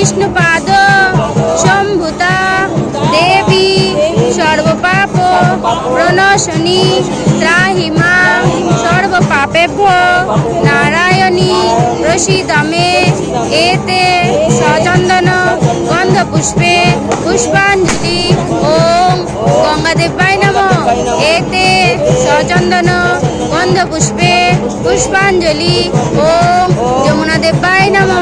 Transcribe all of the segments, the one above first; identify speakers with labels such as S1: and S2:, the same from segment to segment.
S1: বিষ্ণুপাদ সম্ভুতা দেবী, সর্বপাপ, প্রণশনী, ত্রাহিমা, সর্বপাপেভ্য, নারায়ণী প্রসিদমে এতে সচন্দন, গন্ধপুষ্পে, পুষ্পাঞ্জলি, ওম গঙ্গাদেবায় নম। এতে সচন্দন, গন্ধপুষ্পে, পুষ্পাঞ্জলি, ওম যমুনাদেবায় নম।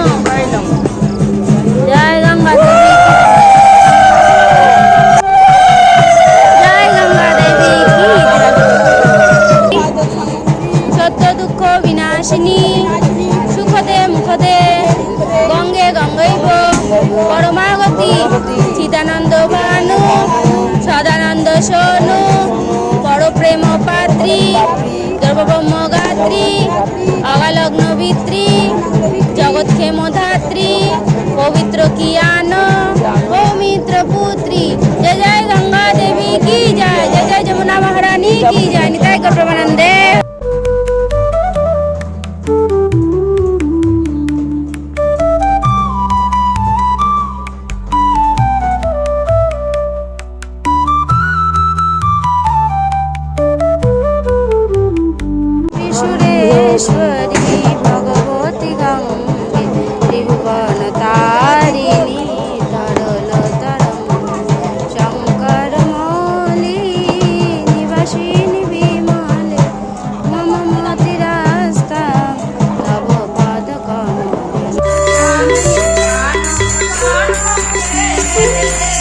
S1: সনু পরপ্রেম পাত্রী দ্রব্যব্রহ্ম গাত্রী অগালগ্ন বিত্রী, জগৎ ক্ষেমধাত্রী পবিত্র কিয়ান পবিত্র পুত্রী। জয় জয় গঙ্গা দেবী, কি জয়? জয় জয় যমুনা মহারানী, কি জয়? নিতাই গৌরবানন্দে। Yeah.